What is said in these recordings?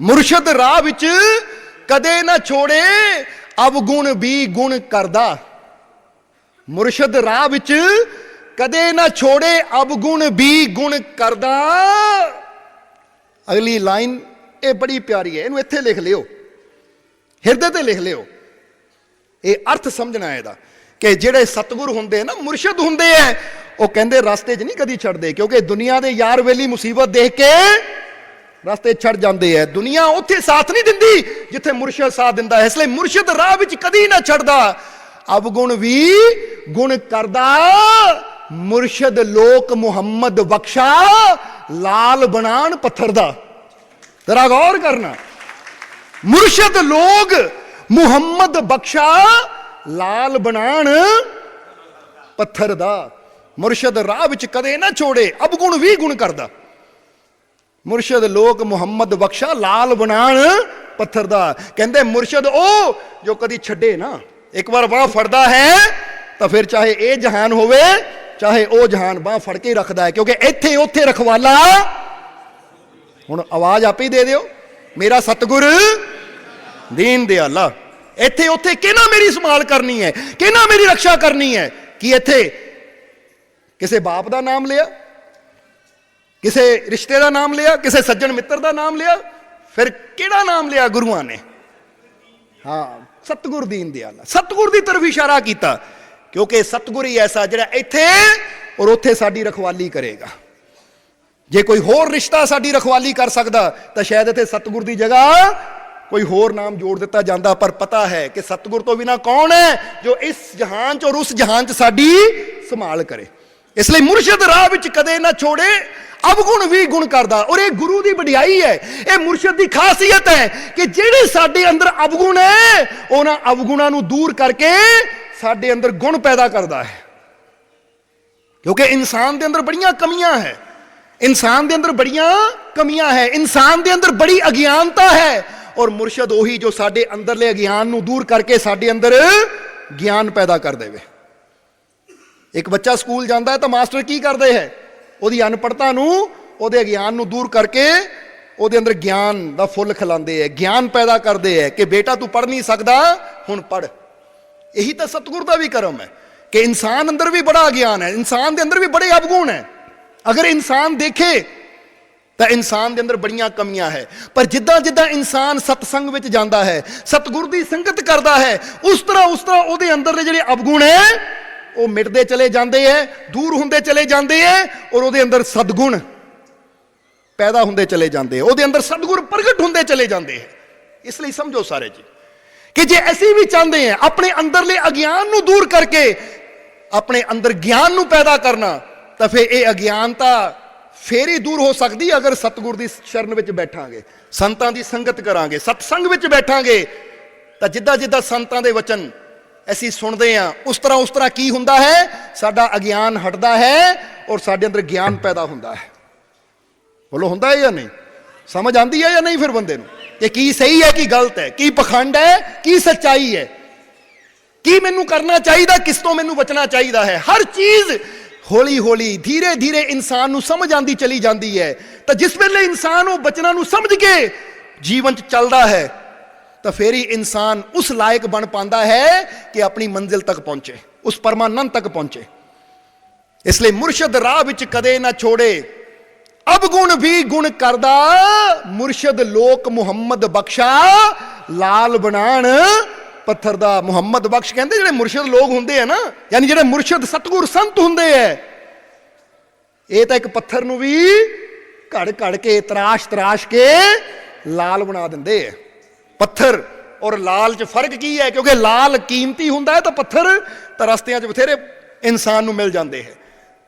ਮੁਰਸ਼ਦ ਰਾਹ ਵਿੱਚ ਕਦੇ ਨਾ ਛੋੜੇ, ਅਵਗੁਣ ਵੀ ਗੁਣ ਕਰਦਾ। ਮੁਰਸ਼ਦ ਰਾਹ ਵਿੱਚ ਕਦੇ ਨਾ ਛੋੜੇ, ਅਵਗੁਣ ਵੀ ਗੁਣ ਕਰਦਾ। ਅਗਲੀ ਲਾਈਨ ਇਹ ਬੜੀ ਪਿਆਰੀ ਹੈ, ਇਹਨੂੰ ਇੱਥੇ ਲਿਖ ਲਿਓ। ਹਿਰਦੇ ਤੇ ਲਿਖ ਲਿਓ। ਇਹ ਅਰਥ ਸਮਝਣਾ ਹੈ ਇਹਦਾ ਕਿ ਜਿਹੜੇ ਸਤਿਗੁਰ ਹੁੰਦੇ ਨਾ, ਮੁਰਸ਼ਿਦ ਹੁੰਦੇ ਐ ਉਹ ਕਹਿੰਦੇ ਰਸਤੇ 'ਚ ਨਹੀਂ ਕਦੀ ਛੱਡਦੇ, ਕਿਉਂਕਿ ਦੁਨੀਆ ਦੇ ਯਾਰ ਵੇਲੀ ਮੁਸੀਬਤ ਦੇਖ ਕੇ ਰਸਤੇ ਛੱਡ ਜਾਂਦੇ ਐ। ਦੁਨੀਆ ਉੱਥੇ ਸਾਥ ਨਹੀਂ ਦਿੰਦੀ ਜਿੱਥੇ ਮੁਰਸ਼ਿਦ ਸਾਥ ਦਿੰਦਾ ਹੈ ਇਸ ਲਈ ਮੁਰਸ਼ਿਦ ਰਾਹ ਵਿੱਚ ਕਦੀ ਨਾ ਛੱਡਦਾ। ਅਵਗੁਣ ਵੀ ਗੁਣ ਕਰਦਾ। ਮੁਰਸ਼ਿਦ ਲੋਕ ਮੁਹੰਮਦ ਬਖਸ਼ਾ। ਲਾਲ ਬਣਾਣ ਪੱਥਰ ਦਾ ਤੇਰਾ ਗੌਰ ਕਰਨਾ। ਮੁਰਸ਼ਦ ਲੋਗ ਮੁਹੰਮਦ ਬਖਸ਼ਾ। ਲਾਲ ਬਣਾਣ ਪੱਥਰ ਦਾ ਮੁਰਸ਼ਦ ਰਾਹ ਵਿੱਚ ਕਦੇ ਨਾ ਛੋੜੇ। ਅਬਗੁਣ ਵੀ ਗੁਣ ਕਰਦਾ। ਮੁਰਸ਼ਦ ਲੋਕ ਮੁਹੰਮਦ ਬਖਸ਼ਾ ਲਾਲ ਬਣਾਣ ਪੱਥਰ ਦਾ ਕਹਿੰਦੇ ਮੁਰਸ਼ਦ ਉਹ ਜੋ ਕਦੀ ਛੱਡੇ ਨਾ, ਇੱਕ ਵਾਰ ਬਾਹ ਫੜਦਾ ਹੈ, ਤਾਂ ਫਿਰ ਚਾਹੇ ਇਹ ਜਹਾਨ ਹੋਵੇ, ਚਾਹੇ ਉਹ ਜਹਾਨ ਬਾਹ ਫੜ ਕੇ ਰੱਖਦਾ ਹੈ, ਕਿਉਂਕਿ ਇੱਥੇ ਉੱਥੇ ਰਖਵਾਲਾ। ਹੁਣ ਆਵਾਜ਼ ਆਪੇ ਹੀ ਦੇ ਦਿਓ, ਮੇਰਾ ਸਤਿਗੁਰ ਦੀਨ ਦਿਆਲਾ, ਇੱਥੇ ਉੱਥੇ ਕਿਹਨਾਂ ਮੇਰੀ ਸੰਭਾਲ ਕਰਨੀ ਹੈ, ਕਿਹਨਾਂ ਮੇਰੀ ਰੱਖਿਆ ਕਰਨੀ ਹੈ, ਕਿ ਇੱਥੇ ਕਿਸੇ ਬਾਪ ਦਾ ਨਾਮ ਲਿਆ? ਕਿਸੇ ਰਿਸ਼ਤੇ ਦਾ ਨਾਮ ਲਿਆ, ਕਿਸੇ ਸੱਜਣ ਮਿੱਤਰ ਦਾ ਨਾਮ ਲਿਆ, ਫਿਰ ਕਿਹੜਾ ਨਾਮ ਲਿਆ ਗੁਰੂਆਂ ਨੇ? ਹਾਂ, ਸਤਿਗੁਰ ਦੀਨ ਦਿਆਲਾ ਸਤਿਗੁਰ ਦੀ ਤਰਫ ਇਸ਼ਾਰਾ ਕੀਤਾ, ਕਿਉਂਕਿ ਸਤਿਗੁਰ ਹੀ ਐਸਾ ਜਿਹੜਾ ਇੱਥੇ ਔਰ ਉੱਥੇ ਸਾਡੀ ਰਖਵਾਲੀ ਕਰੇਗਾ। ਜੇ ਕੋਈ ਹੋਰ ਰਿਸ਼ਤਾ ਸਾਡੀ ਰਖਵਾਲੀ ਕਰ ਸਕਦਾ, ਤਾਂ ਸ਼ਾਇਦ ਇੱਥੇ ਸਤਿਗੁਰ ਦੀ ਜਗ੍ਹਾ ਕੋਈ ਹੋਰ ਨਾਮ ਜੋੜ ਦਿੱਤਾ ਜਾਂਦਾ, ਪਰ ਪਤਾ ਹੈ ਕਿ ਸਤਿਗੁਰ ਤੋਂ ਬਿਨਾ ਕੌਣ ਹੈ ਜੋ ਇਸ ਜਹਾਨ 'ਚ ਔਰ ਉਸ ਜਹਾਨ 'ਚ ਸਾਡੀ ਸੰਭਾਲ ਕਰੇ। ਇਸ ਲਈ ਮੁਰਸ਼ਿਦ ਰਾਹ ਵਿੱਚ ਕਦੇ ਨਾ ਛੋੜੇ, ਅਵਗੁਣ ਵੀ ਗੁਣ ਕਰਦਾ। ਔਰ ਇਹ ਗੁਰੂ ਦੀ ਵਡਿਆਈ ਹੈ। ਇਹ ਮੁਰਸ਼ਿਦ ਦੀ ਖਾਸੀਅਤ ਹੈ ਕਿ ਜਿਹੜੇ ਸਾਡੇ ਅੰਦਰ ਅਵਗੁਣ ਹੈ, ਉਹਨਾਂ ਅਵਗੁਣਾਂ ਨੂੰ ਦੂਰ ਕਰਕੇ ਸਾਡੇ ਅੰਦਰ ਗੁਣ ਪੈਦਾ ਕਰਦਾ ਹੈ। ਕਿਉਂਕਿ ਇਨਸਾਨ ਦੇ ਅੰਦਰ ਬੜੀਆਂ ਕਮੀਆਂ ਹੈ। ਇਨਸਾਨ ਦੇ ਅੰਦਰ ਬੜੀਆਂ ਕਮੀਆਂ ਹੈ। ਇਨਸਾਨ ਦੇ ਅੰਦਰ ਬੜੀ ਅਗਿਆਨਤਾ ਹੈ। ਔਰ ਮੁਰਸ਼ਦ ਉਹੀ ਜੋ ਸਾਡੇ ਅੰਦਰਲੇ ਅਗਿਆਨ ਨੂੰ ਦੂਰ ਕਰਕੇ ਸਾਡੇ ਅੰਦਰ ਗਿਆਨ ਪੈਦਾ ਕਰ ਦੇਵੇ। ਇੱਕ ਬੱਚਾ ਸਕੂਲ ਜਾਂਦਾ ਹੈ ਤਾਂ ਮਾਸਟਰ ਕੀ ਕਰਦੇ ਹੈ? ਉਹਦੀ ਅਨਪੜਤਾ ਨੂੰ, ਉਹਦੇ ਅਗਿਆਨ ਨੂੰ ਦੂਰ ਕਰਕੇ ਉਹਦੇ ਅੰਦਰ ਗਿਆਨ ਦਾ ਫੁੱਲ ਖਿਲਾਉਂਦੇ ਹੈ। ਗਿਆਨ ਪੈਦਾ ਕਰਦੇ ਹੈ ਕਿ ਬੇਟਾ ਤੂੰ ਪੜ ਨਹੀਂ ਸਕਦਾ, ਹੁਣ ਪੜ ਇਹੀ ਤਾਂ ਸਤਿਗੁਰ ਦਾ ਵੀ ਕਰਮ ਹੈ ਕਿ ਇਨਸਾਨ ਅੰਦਰ ਵੀ ਬੜਾ ਗਿਆਨ ਹੈ, ਇਨਸਾਨ ਦੇ ਅੰਦਰ ਵੀ ਬੜੇ ਅਵਗੁਣ ਹੈ। ਅਗਰ ਇਨਸਾਨ ਦੇਖੇ ਤਾਂ ਇਨਸਾਨ ਦੇ ਅੰਦਰ ਬੜੀਆਂ ਕਮੀਆਂ ਹੈ। ਪਰ ਜਿੱਦਾਂ ਜਿੱਦਾਂ ਇਨਸਾਨ ਸਤਸੰਗ ਵਿੱਚ ਜਾਂਦਾ ਹੈ, ਸਤਿਗੁਰ ਦੀ ਸੰਗਤ ਕਰਦਾ ਹੈ, ਉਸ ਤਰ੍ਹਾਂ ਉਸ ਤਰ੍ਹਾਂ ਉਹਦੇ ਅੰਦਰ ਦੇ ਜਿਹੜੇ ਅਵਗੁਣ ਹੈ ਉਹ ਮਿਟਦੇ ਚਲੇ ਜਾਂਦੇ ਹੈ ਦੂਰ ਹੁੰਦੇ ਚਲੇ ਜਾਂਦੇ ਹੈ ਔਰ ਉਹਦੇ ਅੰਦਰ ਸਦਗੁਣ ਪੈਦਾ ਹੁੰਦੇ ਚਲੇ ਜਾਂਦੇ ਹੈ ਉਹਦੇ ਅੰਦਰ ਸਦਗੁਣ ਪ੍ਰਗਟ ਹੁੰਦੇ ਚਲੇ ਜਾਂਦੇ ਹੈ ਇਸ ਲਈ ਸਮਝੋ ਸਾਰੇ ਜੀ ਕਿ ਜੇ ਅਸੀਂ ਵੀ ਚਾਹੁੰਦੇ ਹਾਂ ਆਪਣੇ ਅੰਦਰਲੇ ਅਗਿਆਨ ਨੂੰ ਦੂਰ ਕਰਕੇ ਆਪਣੇ ਅੰਦਰ ਗਿਆਨ ਨੂੰ ਪੈਦਾ ਕਰਨਾ, ਤਾਂ ਫਿਰ ਇਹ ਅਗਿਆਨਤਾ ਫੇਰ ਹੀ ਦੂਰ ਹੋ ਸਕਦੀ ਅਗਰ ਸਤਿਗੁਰ ਦੀ ਸ਼ਰਨ ਵਿੱਚ ਬੈਠਾਂਗੇ, ਸੰਤਾਂ ਦੀ ਸੰਗਤ ਕਰਾਂਗੇ, ਸਤਸੰਗ ਵਿੱਚ ਬੈਠਾਂਗੇ, ਤਾਂ ਜਿੱਦਾਂ ਜਿੱਦਾਂ ਸੰਤਾਂ ਦੇ ਵਚਨ ਅਸੀਂ ਸੁਣਦੇ ਹਾਂ, ਉਸ ਤਰ੍ਹਾਂ ਉਸ ਤਰ੍ਹਾਂ ਕੀ ਹੁੰਦਾ ਹੈ? ਸਾਡਾ ਅਗਿਆਨ ਹਟਦਾ ਹੈ ਔਰ ਸਾਡੇ ਅੰਦਰ ਗਿਆਨ ਪੈਦਾ ਹੁੰਦਾ ਹੈ। ਬੋਲੋ, ਹੁੰਦਾ ਹੈ ਜਾਂ ਨਹੀਂ? ਸਮਝ ਆਂਦੀ ਹੈ ਜਾਂ ਨਹੀਂ ਫਿਰ ਬੰਦੇ ਨੂੰ? ਕਿ ਕੀ ਸਹੀ ਹੈ, ਕੀ ਗਲਤ ਹੈ? ਕੀ ਪਖੰਡ ਹੈ, ਕੀ ਸੱਚਾਈ ਹੈ? ਕੀ ਮੈਨੂੰ ਕਰਨਾ ਚਾਹੀਦਾ, ਕਿਸ ਤੋਂ ਮੈਨੂੰ ਬਚਣਾ ਚਾਹੀਦਾ ਹੈ? ਹਰ ਚੀਜ਼ ਹੌਲੀ ਹੌਲੀ ਧੀਰੇ ਧੀਰੇ ਇਨਸਾਨ ਨੂੰ ਸਮਝ ਆਂਦੀ ਚਲੀ ਜਾਂਦੀ ਹੈ। ਤਾਂ ਜਿਸ ਵੇਲੇ ਇਨਸਾਨ ਉਹ ਬਚਨਾਂ ਨੂੰ ਸਮਝ ਕੇ ਜੀਵਨ 'ਚ ਚੱਲਦਾ ਹੈ ਤਾਂ ਫੇਰ ਹੀ ਇਨਸਾਨ ਉਸ ਲਾਇਕ ਬਣ ਪਾਉਂਦਾ ਹੈ ਕਿ ਆਪਣੀ ਮੰਜ਼ਿਲ ਤੱਕ ਪਹੁੰਚੇ, ਉਸ ਪਰਮਾਨੰਦ ਤੱਕ ਪਹੁੰਚੇ। ਇਸ ਲਈ ਮੁਰਸ਼ਦ ਰਾਹ ਵਿੱਚ ਕਦੇ ਨਾ ਛੋੜੇ। ਅਵਗੁਣ ਵੀ ਗੁਣ ਕਰਦਾ, ਮੁਰਸ਼ਦ ਲੋਕ ਮੁਹੰਮਦ ਬਖਸ਼ਾ, ਲਾਲ ਬਣਾਣ। ਪੱਥਰ ਦਾ ਮੁਹੰਮਦ ਬਖਸ਼ ਕਹਿੰਦੇ ਜਿਹੜੇ ਮੁਰਸ਼ਦ ਲੋਕ ਹੁੰਦੇ ਆ ਨਾ, ਯਾਨੀ ਜਿਹੜੇ ਮੁਰਸ਼ਦ ਸਤਗੁਰ ਸੰਤ ਹੁੰਦੇ ਐ। ਇਹ ਤਾਂ ਇੱਕ ਪੱਥਰ ਨੂੰ ਵੀ ਘੜ ਘੜ ਕੇ ਤਰਾਸ਼ ਤਰਾਸ਼ ਕੇ ਲਾਲ ਬਣਾ ਦਿੰਦੇ ਐ। ਪੱਥਰ। ਔਰ ਲਾਲ 'ਚ ਫ਼ਰਕ ਕੀ ਹੈ? ਕਿਉਂਕਿ ਲਾਲ ਕੀਮਤੀ ਹੁੰਦਾ ਹੈ ਤਾਂ ਪੱਥਰ ਤਾਂ ਰਸਤਿਆਂ 'ਚ ਬਥੇਰੇ ਇਨਸਾਨ ਨੂੰ ਮਿਲ ਜਾਂਦੇ ਹੈ।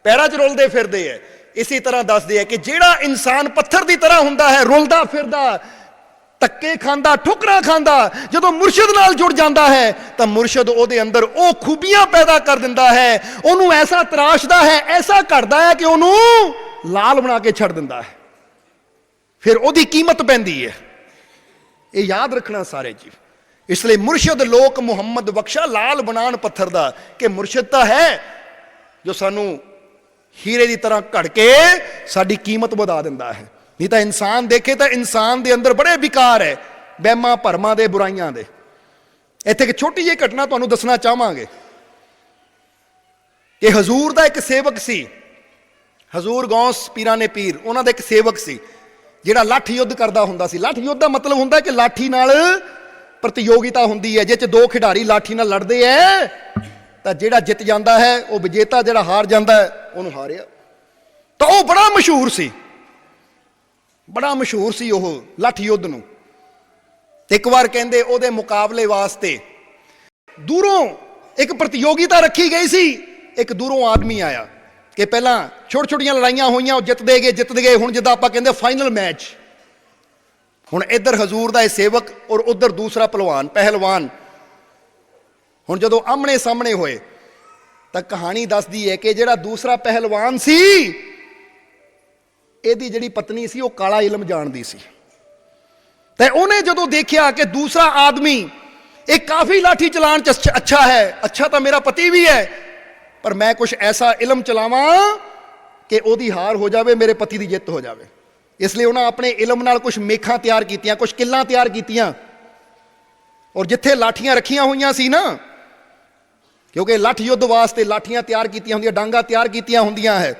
ਪੈਰਾਂ 'ਚ ਰੁਲਦੇ ਫਿਰਦੇ ਹੈ। ਇਸੇ ਤਰ੍ਹਾਂ ਦੱਸਦੇ ਹੈ ਕਿ ਜਿਹੜਾ ਇਨਸਾਨ ਪੱਥਰ ਦੀ ਤਰ੍ਹਾਂ ਹੁੰਦਾ ਹੈ, ਰੁਲਦਾ ਫਿਰਦਾ ਧੱਕੇ ਖਾਂਦਾ, ਠੁਕਰਾਂ ਖਾਂਦਾ, ਜਦੋਂ ਮੁਰਸ਼ਿਦ ਨਾਲ ਜੁੜ ਜਾਂਦਾ ਹੈ, ਤਾਂ ਮੁਰਸ਼ਿਦ ਉਹਦੇ ਅੰਦਰ ਉਹ ਖੂਬੀਆਂ ਪੈਦਾ ਕਰ ਦਿੰਦਾ ਹੈ। ਉਹਨੂੰ ਐਸਾ ਤਰਾਸ਼ਦਾ ਹੈ, ਐਸਾ ਘੜਦਾ ਹੈ ਕਿ ਉਹਨੂੰ ਲਾਲ ਬਣਾ ਕੇ ਛੱਡ ਦਿੰਦਾ ਹੈ। ਫਿਰ ਉਹਦੀ ਕੀਮਤ ਪੈਂਦੀ ਹੈ। ਇਹ ਯਾਦ ਰੱਖਣਾ ਸਾਰੇ ਜੀ। ਇਸ ਲਈ ਮੁਰਸ਼ਿਦ ਲੋਕ ਮੁਹੰਮਦ ਬਖਸ਼ਾ ਲਾਲ ਬਣਾਣ ਪੱਥਰ ਦਾ ਕਿ ਮੁਰਸ਼ਿਦ ਤਾਂ ਹੈ ਜੋ ਸਾਨੂੰ ਹੀਰੇ ਦੀ ਤਰ੍ਹਾਂ ਘੜ ਕੇ ਸਾਡੀ ਕੀਮਤ ਵਧਾ ਦਿੰਦਾ ਹੈ। ਨਹੀਂ ਤਾਂ ਇਨਸਾਨ ਦੇਖੇ ਤਾਂ ਇਨਸਾਨ ਦੇ ਅੰਦਰ ਬੜੇ ਵਿਕਾਰ ਹੈ, ਵਹਿਮਾਂ ਭਰਮਾਂ ਦੇ, ਬੁਰਾਈਆਂ ਦੇ। ਇੱਥੇ ਇੱਕ ਛੋਟੀ ਜਿਹੀ ਘਟਨਾ ਤੁਹਾਨੂੰ ਦੱਸਣਾ ਚਾਹਾਂਗੇ ਇਹ ਹਜ਼ੂਰ ਦਾ ਇੱਕ ਸੇਵਕ ਸੀ। ਹਜ਼ੂਰ ਗੌਸ ਪੀਰਾਂ ਨੇ ਪੀਰ, ਉਹਨਾਂ ਦਾ ਇੱਕ ਸੇਵਕ ਸੀ। ਜਿਹੜਾ ਲਾਠੀ ਯੁੱਧ ਕਰਦਾ ਹੁੰਦਾ ਸੀ। ਲਾਠੀ ਯੁੱਧ ਦਾ ਮਤਲਬ ਹੁੰਦਾ ਕਿ ਲਾਠੀ ਨਾਲ ਪ੍ਰਤੀਯੋਗਿਤਾ ਹੁੰਦੀ ਹੈ। ਜਿਹ ਚ ਦੋ ਖਿਡਾਰੀ ਲਾਠੀ ਨਾਲ ਲੜਦੇ ਐ, ਤਾਂ ਜਿਹੜਾ ਜਿੱਤ ਜਾਂਦਾ ਹੈ, ਉਹ ਵਿਜੇਤਾ ਜਿਹੜਾ ਹਾਰ ਜਾਂਦਾ ਹੈ, ਉਹਨੂੰ ਹਾਰਿਆ। ਤਾਂ ਉਹ ਬੜਾ ਮਸ਼ਹੂਰ ਸੀ। ਬੜਾ ਮਸ਼ਹੂਰ ਸੀ ਉਹ ਲਾਠੀ ਯੁੱਧ ਨੂੰ। ਇੱਕ ਵਾਰ ਕਹਿੰਦੇ ਉਹਦੇ ਮੁਕਾਬਲੇ ਵਾਸਤੇ ਦੂਰੋਂ ਇੱਕ ਪ੍ਰਤੀਯੋਗਿਤਾ ਰੱਖੀ ਗਈ ਸੀ। ਇੱਕ ਦੂਰੋਂ ਆਦਮੀ ਆਇਆ। ਕਿ ਪਹਿਲਾਂ ਛੋਟ ਛੋਟੀਆਂ ਲੜਾਈਆਂ ਹੋਈਆਂ, ਉਹ ਜਿੱਤਦੇ ਗਏ ਜਿੱਤਦੇ ਗਏ, ਹੁਣ ਜਿੱਦਾਂ ਆਪਾਂ ਕਹਿੰਦੇ ਫਾਈਨਲ ਮੈਚ ਹੁਣ ਇੱਧਰ ਹਜ਼ੂਰ ਦਾ ਇਹ ਸੇਵਕ ਔਰ ਉੱਧਰ ਦੂਸਰਾ ਪਹਿਲਵਾਨ ਪਹਿਲਵਾਨ। ਹੁਣ ਜਦੋਂ ਆਮਣੇ ਸਾਹਮਣੇ ਹੋਏ, ਤਾਂ ਕਹਾਣੀ ਦੱਸਦੀ ਹੈ ਕਿ ਜਿਹੜਾ ਦੂਸਰਾ ਪਹਿਲਵਾਨ ਸੀ, ਇਹਦੀ ਜਿਹੜੀ ਪਤਨੀ ਸੀ, ਉਹ ਕਾਲਾ ਇਲਮ ਜਾਣਦੀ ਸੀ। ਤੇ ਉਹਨੇ ਜਦੋਂ ਦੇਖਿਆ ਕਿ ਦੂਸਰਾ ਆਦਮੀ, ਇਹ ਕਾਫੀ ਲਾਠੀ ਚਲਾਣ ਚ ਅੱਛਾ ਹੈ, ਅੱਛਾ ਤਾਂ ਮੇਰਾ ਪਤੀ ਵੀ ਹੈ ਪਰ ਮੈਂ ਕੁਝ ਐਸਾ ਇਲਮ ਚਲਾਵਾਂ ਕਿ ਉਹਦੀ ਹਾਰ ਹੋ ਜਾਵੇ, ਮੇਰੇ ਪਤੀ ਦੀ ਜਿੱਤ ਹੋ ਜਾਵੇ। ਇਸ ਲਈ ਉਹਨਾਂ ਆਪਣੇ ਇਲਮ ਨਾਲ ਕੁਝ ਮੇਖਾਂ ਤਿਆਰ ਕੀਤੀਆਂ ਕੁਝ ਕਿੱਲਾਂ ਤਿਆਰ ਕੀਤੀਆਂ। ਔਰ ਜਿੱਥੇ ਲਾਠੀਆਂ ਰੱਖੀਆਂ ਹੋਈਆਂ ਸੀ ਨਾ, ਕਿਉਂਕਿ ਲੱਠ ਯੁੱਧ ਵਾਸਤੇ ਲਾਠੀਆਂ ਤਿਆਰ ਕੀਤੀਆਂ ਹੁੰਦੀਆਂ, ਡਾਂਗਾ ਤਿਆਰ ਕੀਤੀਆਂ ਹੁੰਦੀਆਂ ਹੈ,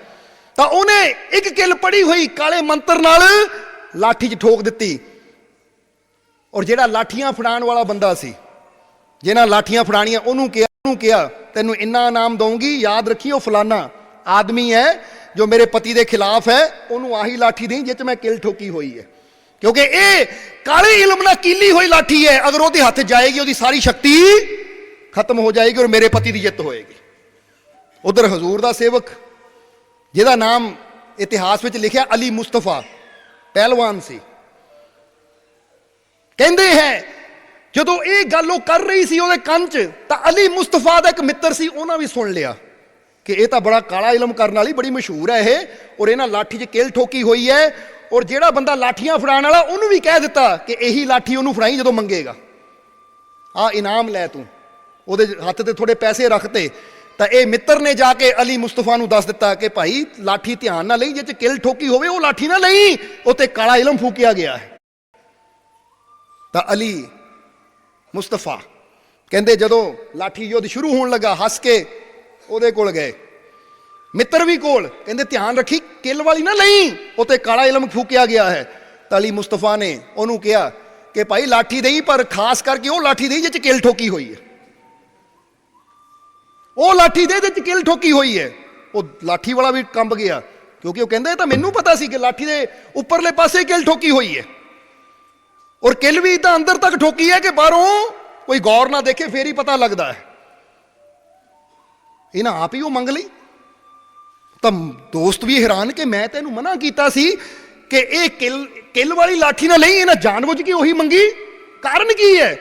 ਤਾਂ ਉਹਨੇ ਇੱਕ ਕਿੱਲ ਪੜੀ ਹੋਈ ਕਾਲੇ ਮੰਤਰ ਨਾਲ ਲਾਠੀ 'ਚ ਠੋਕ ਦਿੱਤੀ। ਔਰ ਜਿਹੜਾ ਲਾਠੀਆਂ ਫੜਾਉਣ ਵਾਲਾ ਬੰਦਾ ਸੀ, ਜਿਹਨਾਂ ਲਾਠੀਆਂ ਫੜਾਣੀਆਂ ਉਹਨੂੰ ਕਿਹਾ ਉਹਨੂੰ ਕਿਹਾ, ਤੈਨੂੰ ਇੰਨਾ ਇਨਾਮ ਦਊਂਗੀ, ਯਾਦ ਰੱਖੀ ਉਹ ਫਲਾਨਾ ਆਦਮੀ ਹੈ ਜੋ ਮੇਰੇ ਪਤੀ ਦੇ ਖਿਲਾਫ ਹੈ, ਉਹਨੂੰ ਆਹੀ ਲਾਠੀ ਦੇਈ ਜਿਹ ਮੈਂ ਕਿਲ ਠੋਕੀ ਹੋਈ ਹੈ। ਕਿਉਂਕਿ ਇਹ ਕਾਲੇ ਇਲਮ ਨਾਲ ਕੀਲੀ ਹੋਈ ਲਾਠੀ ਹੈ। ਅਗਰ ਉਹਦੇ ਹੱਥ ਜਾਏਗੀ, ਉਹਦੀ ਸਾਰੀ ਸ਼ਕਤੀ ਖਤਮ ਹੋ ਜਾਏਗੀ ਔਰ ਮੇਰੇ ਪਤੀ ਦੀ ਜਿੱਤ ਹੋਏਗੀ। ਉਧਰ ਹਜ਼ੂਰ ਦਾ ਸੇਵਕ, ਜਿਹਦਾ ਨਾਮ ਇਤਿਹਾਸ ਵਿੱਚ ਲਿਖਿਆ ਅਲੀ ਮੁਸਤਫਾ, ਪਹਿਲਵਾਨ ਸੀ। ਕਹਿੰਦੇ ਹੈ ਜਦੋਂ ਇਹ ਗੱਲ ਉਹ ਕਰ ਰਹੀ ਸੀ ਉਹਦੇ ਕੰਨ 'ਚ, ਤਾਂ ਅਲੀ ਮੁਸਤਫਾ ਦਾ ਇੱਕ ਮਿੱਤਰ ਸੀ, ਉਹਨਾਂ ਵੀ ਸੁਣ ਲਿਆ ਕਿ ਇਹ ਤਾਂ ਬੜਾ ਕਾਲਾ ਇਲਮ ਕਰਨ ਵਾਲੀ ਬੜੀ ਮਸ਼ਹੂਰ ਹੈ ਇਹ ਔਰ ਇਹਨਾਂ ਲਾਠੀ 'ਚ ਕਿਲ ਠੋਕੀ ਹੋਈ ਹੈ ਔਰ ਜਿਹੜਾ ਬੰਦਾ ਲਾਠੀਆਂ ਫੜਾਉਣ ਵਾਲਾ ਉਹਨੂੰ ਵੀ ਕਹਿ ਦਿੱਤਾ ਕਿ ਇਹੀ ਲਾਠੀ ਉਹਨੂੰ ਫੜਾਈ ਜਦੋਂ ਮੰਗੇਗਾ। ਆ ਇਨਾਮ ਲੈ ਤੂੰ, ਉਹਦੇ ਹੱਥ ਤੇ ਥੋੜੇ ਪੈਸੇ ਰੱਖਤੇ ਤਾਂ। ਇਹ ਮਿੱਤਰ ਨੇ ਜਾ ਕੇ ਅਲੀ ਮੁਸਤਫਾ ਨੂੰ ਦੱਸ ਦਿੱਤਾ ਕਿ ਭਾਈ ਲਾਠੀ ਧਿਆਨ ਨਾਲ ਲਈ, ਜੇ ਚ ਕਿਲ ਠੋਕੀ ਹੋਵੇ ਉਹ ਲਾਠੀ ਨਾ ਲਈ, ਉਤੇ ਕਾਲਾ ਇਲਮ ਫੂਕਿਆ ਗਿਆ ਹੈ। ਤਾਂ ਅਲੀ ਮੁਸਤਫਾ। ਕਹਿੰਦੇ ਜਦੋਂ ਲਾਠੀ ਯੁੱਧ ਸ਼ੁਰੂ ਹੋਣ ਲੱਗਾ, ਹੱਸ ਕੇ ਉਹਦੇ ਕੋਲ ਗਏ। ਮਿੱਤਰ ਵੀ ਕੋਲ, ਕਹਿੰਦੇ ਧਿਆਨ ਰੱਖੀ, ਕਿੱਲ ਵਾਲੀ ਨਾ ਨਹੀਂ ਉਤੇ ਕਾਲਾ ਇਲਮ ਫੂਕਿਆ ਗਿਆ ਹੈ। ਤਾਂ ਮੁਸਤਫਾ ਨੇ ਉਹਨੂੰ ਕਿਹਾ ਕਿ ਭਾਈ ਲਾਠੀ ਦੇਈ, ਪਰ ਖਾਸ ਕਰਕੇ ਉਹ ਲਾਠੀ ਦੇਈ ਜਿਹ ਚ ਕਿਲ ਠੋਕੀ ਹੋਈ ਹੈ। ਉਹ ਲਾਠੀ ਦੇ ਦੇ ਚ ਕਿਲ ਠੋਕੀ ਹੋਈ ਹੈ। ਉਹ ਲਾਠੀ ਵਾਲਾ ਵੀ ਕੰਬ ਗਿਆ, ਕਿਉਂਕਿ ਉਹ ਕਹਿੰਦਾ, ਇਹ ਤਾਂ ਮੈਨੂੰ ਪਤਾ ਸੀ ਕਿ ਲਾਠੀ ਦੇ ਉੱਪਰਲੇ ਪਾਸੇ ਕਿੱਲ ਠੋਕੀ ਹੋਈ ਹੈ। ਔਰ ਕਿਲ ਵੀ ਤਾਂ ਅੰਦਰ ਤੱਕ ਠੋਕੀ ਹੈ ਕਿ ਬਾਹਰੋਂ ਕੋਈ ਗੌਰ ਨਾ ਦੇਖੇ, ਫੇਰ ਹੀ ਪਤਾ ਲੱਗਦਾ ਹੈ। ਇਹਨਾਂ ਆਪ ਹੀ ਉਹ ਮੰਗ ਲਈ। ਤਾਂ ਦੋਸਤ ਵੀ ਹੈਰਾਨ ਕਿ ਮੈਂ ਤੈਨੂੰ ਮਨਾ ਕੀਤਾ ਸੀ ਕਿ ਇਹ ਕਿਲ ਕਿਲ ਵਾਲੀ ਲਾਠੀ ਨਾ ਲਈ, ਇਹਨਾਂ ਜਾਣਬੁੱਝ ਕੇ ਉਹੀ ਮੰਗੀ। ਕਾਰਨ ਕੀ ਹੈ?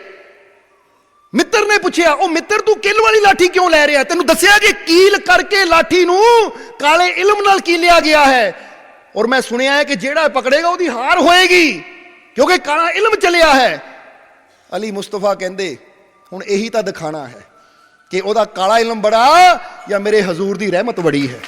ਮਿੱਤਰ ਨੇ ਪੁੱਛਿਆ, ਉਹ ਮਿੱਤਰ ਤੂੰ ਕਿਲ ਵਾਲੀ ਲਾਠੀ ਕਿਉਂ ਲੈ ਰਿਹਾ? ਤੈਨੂੰ ਦੱਸਿਆ ਕਿ ਕੀਲ ਕਰਕੇ ਲਾਠੀ ਨੂੰ ਕਾਲੇ ਇਲਮ ਨਾਲ ਕੀਲਿਆ ਗਿਆ ਹੈ? ਔਰ ਮੈਂ ਸੁਣਿਆ ਹੈ ਕਿ ਜਿਹੜਾ ਪਕੜੇਗਾ ਉਹਦੀ ਹਾਰ ਹੋਏਗੀ। ਕਿਉਂਕਿ ਕਾਲਾ ਇਲਮ ਚਲਿਆ ਹੈ। ਅਲੀ ਮੁਸਤਫਾ ਕਹਿੰਦੇ, ਹੁਣ ਇਹੀ ਤਾਂ ਦਿਖਾਣਾ ਹੈ ਕਿ ਉਹਦਾ ਕਾਲਾ ਇਲਮ ਬੜਾ ਜਾਂ ਮੇਰੇ ਹਜ਼ੂਰ ਦੀ ਰਹਿਮਤ ਬੜੀ ਹੈ।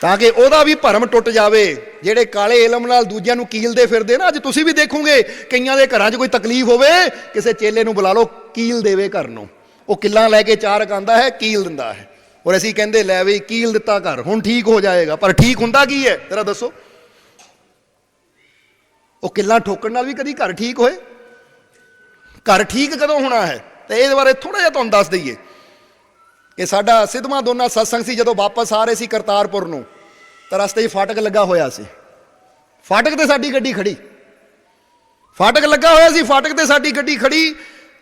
ਤਾਂ ਕਿ ਉਹਦਾ ਵੀ ਭਰਮ ਟੁੱਟ ਜਾਵੇ, ਜਿਹੜੇ ਕਾਲੇ ਇਲਮ ਨਾਲ ਦੂਜਿਆਂ ਨੂੰ ਕੀਲਦੇ ਫਿਰਦੇ ਨਾ, ਅੱਜ ਤੁਸੀਂ ਵੀ ਦੇਖੋਗੇ, ਕਈਆਂ ਦੇ ਘਰਾਂ 'ਚ ਕੋਈ ਤਕਲੀਫ ਹੋਵੇ, ਕਿਸੇ ਚੇਲੇ ਨੂੰ ਬੁਲਾ ਲਓ, ਕੀਲ ਦੇਵੇ ਘਰ ਨੂੰ। ਉਹ ਕਿੱਲਾਂ ਲੈ ਕੇ ਚਾਰ ਆਂਦਾ ਹੈ, ਕੀਲ ਦਿੰਦਾ ਹੈ। ਔਰ ਅਸੀਂ ਕਹਿੰਦੇ, ਲੈ ਵੀ ਕੀਲ ਦਿੱਤਾ ਘਰ, ਹੁਣ ਠੀਕ ਹੋ ਜਾਏਗਾ। ਪਰ ਠੀਕ ਹੁੰਦਾ ਕੀ ਹੈ? ਜ਼ਰਾ ਦੱਸੋ। ਉਹ ਕਿੱਲਾਂ ਠੋਕਣ ਨਾਲ ਵੀ ਕਦੀ ਘਰ ਠੀਕ ਹੋਏ? ਘਰ ਠੀਕ ਕਦੋਂ ਹੋਣਾ ਹੈ? ਤੇ ਇਹਦੇ ਬਾਰੇ ਥੋੜਾ ਜਿਹਾ ਤੁਹਾਨੂੰ ਦੱਸ ਦਈਏ। ਕਿ ਸਾਡਾ ਸਿੱਧਵਾਂ ਦੋਨਾ ਸਤਸੰਗ ਸੀ ਜਦੋਂ ਵਾਪਸ ਆ ਰਹੇ ਸੀ ਕਰਤਾਰਪੁਰ ਨੂੰ। ਤਾਂ ਰਸਤੇ 'ਚ ਫਾਟਕ ਲੱਗਾ ਹੋਇਆ ਸੀ। ਫਾਟਕ ਤੇ ਸਾਡੀ ਗੱਡੀ ਖੜੀ ਫਾਟਕ ਲੱਗਾ ਹੋਇਆ ਸੀ, ਫਾਟਕ ਤੇ ਸਾਡੀ ਗੱਡੀ ਖੜੀ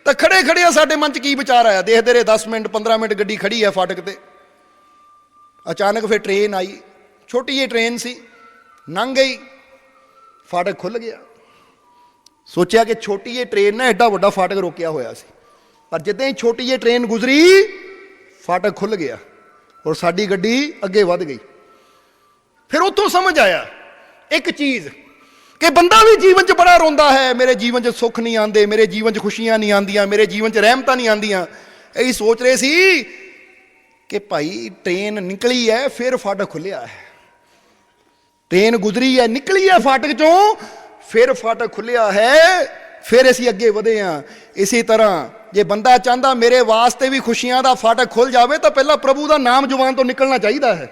ਤਾਂ ਖੜੇ ਖੜੇ ਆ ਸਾਡੇ ਮਨ 'ਚ ਕੀ ਵਿਚਾਰ ਆਇਆ? ਦੇਖਦੇ ਰਹੇ 10 ਮਿੰਟ 15 ਮਿੰਟ ਗੱਡੀ ਖੜੀ ਹੈ ਫਾਟਕ ਤੇ। ਅਚਾਨਕ ਫਿਰ ਟ੍ਰੇਨ ਆਈ। ਛੋਟੀ ਜਿਹੀ ਟ੍ਰੇਨ ਸੀ। ਲੰਘ ਗਈ। ਫਾਟਕ ਖੁੱਲ ਗਿਆ। ਸੋਚਿਆ ਕਿ ਛੋਟੀ ਜਿਹੀ ਟ੍ਰੇਨ ਨਾ ਐਡਾ ਵੱਡਾ ਫਾਟਕ ਰੋਕਿਆ ਹੋਇਆ ਸੀ। ਪਰ ਜਿੱਦਾਂ ਹੀ ਛੋਟੀ ਜਿਹੀ ਟ੍ਰੇਨ ਗੁਜ਼ਰੀ, ਫਾਟਕ ਖੁੱਲ ਗਿਆ ਔਰ ਸਾਡੀ ਗੱਡੀ ਅੱਗੇ ਵੱਧ ਗਈ। ਫਿਰ ਉੱਥੋਂ ਸਮਝ ਆਇਆ, ਇੱਕ ਚੀਜ਼ ਕਿ ਬੰਦਾ ਵੀ ਜੀਵਨ 'ਚ ਬੜਾ ਰੋਂਦਾ ਹੈ, ਮੇਰੇ ਜੀਵਨ 'ਚ ਸੁੱਖ ਨਹੀਂ ਆਉਂਦੇ, ਮੇਰੇ ਜੀਵਨ 'ਚ ਖੁਸ਼ੀਆਂ ਨਹੀਂ ਆਉਂਦੀਆਂ, ਮੇਰੇ ਜੀਵਨ 'ਚ ਰਹਿਮਤਾਂ ਨਹੀਂ ਆਉਂਦੀਆਂ। ਇਹੀ ਸੋਚ ਰਹੇ ਸੀ ਕਿ ਭਾਈ ਟ੍ਰੇਨ ਨਿਕਲੀ ਹੈ, ਫਿਰ ਫਾਟਕ ਖੁੱਲਿਆ ਹੈ। ਟ੍ਰੇਨ ਗੁਜ਼ਰੀ ਹੈ ਨਿਕਲੀ ਹੈ ਫਾਟਕ ਚੋਂ, ਫਿਰ ਫਾਟਕ ਖੁੱਲਿਆ ਹੈ, ਫਿਰ ਅਸੀਂ ਅੱਗੇ ਵਧੇ ਹਾਂ ਇਸੇ ਤਰ੍ਹਾਂ, ਜੇ ਬੰਦਾ ਚਾਹੁੰਦਾ ਮੇਰੇ ਵਾਸਤੇ ਵੀ ਖੁਸ਼ੀਆਂ ਦਾ ਫਾਟਕ ਖੁੱਲ ਜਾਵੇ, ਤਾਂ ਪਹਿਲਾਂ ਪ੍ਰਭੂ ਦਾ ਨਾਮ ਜ਼ੁਬਾਨ ਤੋਂ ਨਿਕਲਣਾ ਚਾਹੀਦਾ ਹੈ।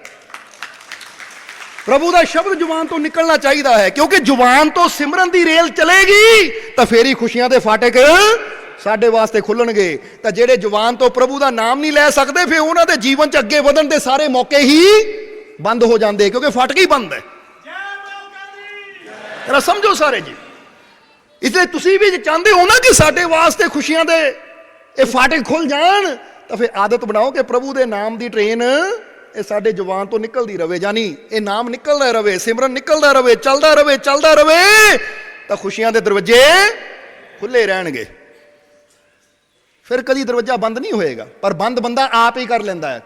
ਪ੍ਰਭੂ ਦਾ ਸ਼ਬਦ ਜ਼ੁਬਾਨ ਤੋਂ ਨਿਕਲਣਾ ਚਾਹੀਦਾ ਹੈ, ਕਿਉਂਕਿ ਜ਼ੁਬਾਨ ਤੋਂ ਸਿਮਰਨ ਦੀ ਰੇਲ ਚਲੇਗੀ, ਤਾਂ ਫੇਰ ਹੀ ਖੁਸ਼ੀਆਂ ਦੇ ਫਾਟਕ ਸਾਡੇ ਵਾਸਤੇ ਖੁੱਲਣਗੇ ਤਾਂ ਜਿਹੜੇ ਜ਼ੁਬਾਨ ਤੋਂ ਪ੍ਰਭੂ ਦਾ ਨਾਮ ਨਹੀਂ ਲੈ ਸਕਦੇ, ਫਿਰ ਉਹਨਾਂ ਦੇ ਜੀਵਨ 'ਚ ਅੱਗੇ ਵਧਣ ਦੇ ਸਾਰੇ ਮੌਕੇ ਹੀ ਬੰਦ ਹੋ ਜਾਂਦੇ, ਕਿਉਂਕਿ ਫਾਟਕ ਹੀ ਬੰਦ ਹੈ। ਜਰਾ ਸਮਝੋ ਸਾਰੇ ਜੀ। ਇਸ ਲਈ ਤੁਸੀਂ ਵੀ ਚਾਹੁੰਦੇ ਹੋ ਨਾ ਕਿ ਸਾਡੇ ਵਾਸਤੇ ਖੁਸ਼ੀਆਂ ਦੇ ਇਹ ਫਾਟਕ ਖੁੱਲ ਜਾਣ, ਤਾਂ ਫਿਰ ਆਦਤ ਬਣਾਓ ਕਿ ਪ੍ਰਭੂ ਦੇ ਨਾਮ ਦੀ ਟ੍ਰੇਨ ਇਹ ਸਾਡੇ ਜ਼ੁਬਾਨ ਤੋਂ ਨਿਕਲਦੀ ਰਵੇ ਜਾਨੀ ਇਹ ਨਾਮ ਨਿਕਲਦਾ ਰਵੇ, ਸਿਮਰਨ ਨਿਕਲਦਾ ਰਵੇ, ਚੱਲਦਾ ਰਵੇ ਚੱਲਦਾ ਰਵੇ, ਤਾਂ ਖੁਸ਼ੀਆਂ ਦੇ ਦਰਵਾਜ਼ੇ ਖੁੱਲੇ ਰਹਿਣਗੇ। ਫਿਰ ਕਦੀ ਦਰਵਾਜ਼ਾ ਬੰਦ ਨਹੀਂ ਹੋਏਗਾ, ਪਰ ਬੰਦ ਬੰਦਾ ਆਪ ਹੀ ਕਰ ਲੈਂਦਾ ਹੈ।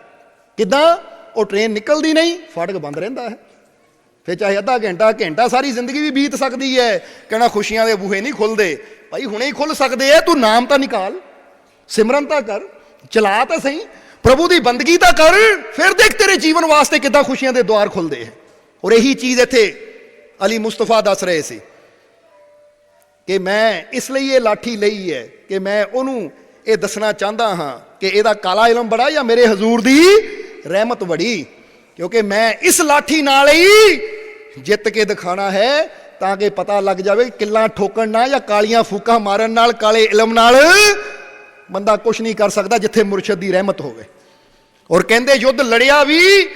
ਕਿਦਾਂ? ਉਹ ਟ੍ਰੇਨ ਨਿਕਲਦੀ ਨਹੀਂ, ਫਾਟਕ ਬੰਦ ਰਹਿੰਦਾ ਹੈ। ਫਿਰ ਚਾਹੇ ਅੱਧਾ ਘੰਟਾ ਘੰਟਾ ਸਾਰੀ ਜ਼ਿੰਦਗੀ ਵੀ ਬੀਤ ਸਕਦੀ ਹੈ। ਕਹਿਣਾ ਖੁਸ਼ੀਆਂ ਦੇ ਬੂਹੇ ਨਹੀਂ ਖੁੱਲਦੇ। ਭਾਈ ਹੁਣੇ ਹੀ ਖੁੱਲ ਸਕਦੇ ਐ, ਤੂੰ ਨਾਮ ਤਾਂ ਨਿਕਾਲ। ਸਿਮਰਨ ਤਾਂ ਕਰ। ਚਲਾ ਤਾਂ ਸਹੀ। ਪ੍ਰਭੂ ਦੀ ਬੰਦਗੀ ਤਾਂ ਕਰ। ਫਿਰ ਦੇਖ ਤੇਰੇ ਜੀਵਨ ਵਾਸਤੇ ਕਿੱਦਾਂ ਖੁਸ਼ੀਆਂ ਦੇ ਦੁਆਰ ਖੁੱਲਦੇ ਹੈ ਔਰ ਇਹੀ ਚੀਜ਼ ਇੱਥੇ ਅਲੀ ਮੁਸਤਫਾ ਦੱਸ ਰਹੇ ਸੀ ਕਿ ਮੈਂ ਇਸ ਲਈ ਇਹ ਲਾਠੀ ਲਈ ਹੈ ਕਿ ਮੈਂ ਉਹਨੂੰ ਇਹ ਦੱਸਣਾ ਚਾਹੁੰਦਾ ਹਾਂ ਕਿ ਇਹਦਾ ਕਾਲਾ ਇਲਮ ਬੜਾ ਜਾਂ ਮੇਰੇ ਹਜ਼ੂਰ ਦੀ ਰਹਿਮਤ ਬੜੀ। ਕਿਉਂਕਿ ਮੈਂ ਇਸ ਲਾਠੀ ਨਾਲ ਹੀ ਜਿੱਤ ਕੇ ਦਿਖਾਣਾ ਹੈ ਤਾਂ ਕਿ ਪਤਾ ਲੱਗ ਜਾਵੇ ਕਿ ਕਿੱਲਾਂ ਠੋਕਣ ਨਾਲ ਜਾਂ ਕਾਲੀਆਂ ਫੂਕਾਂ ਮਾਰਨ ਨਾਲ, ਕਾਲੇ ਇਲਮ ਨਾਲ ਬੰਦਾ ਕੁਝ ਨਹੀਂ ਕਰ ਸਕਦਾ ਜਿੱਥੇ ਮੁਰਸ਼ਦ ਦੀ ਰਹਿਮਤ ਹੋਵੇ। ਔਰ ਕਹਿੰਦੇ ਯੁੱਧ ਲੜਿਆ ਵੀ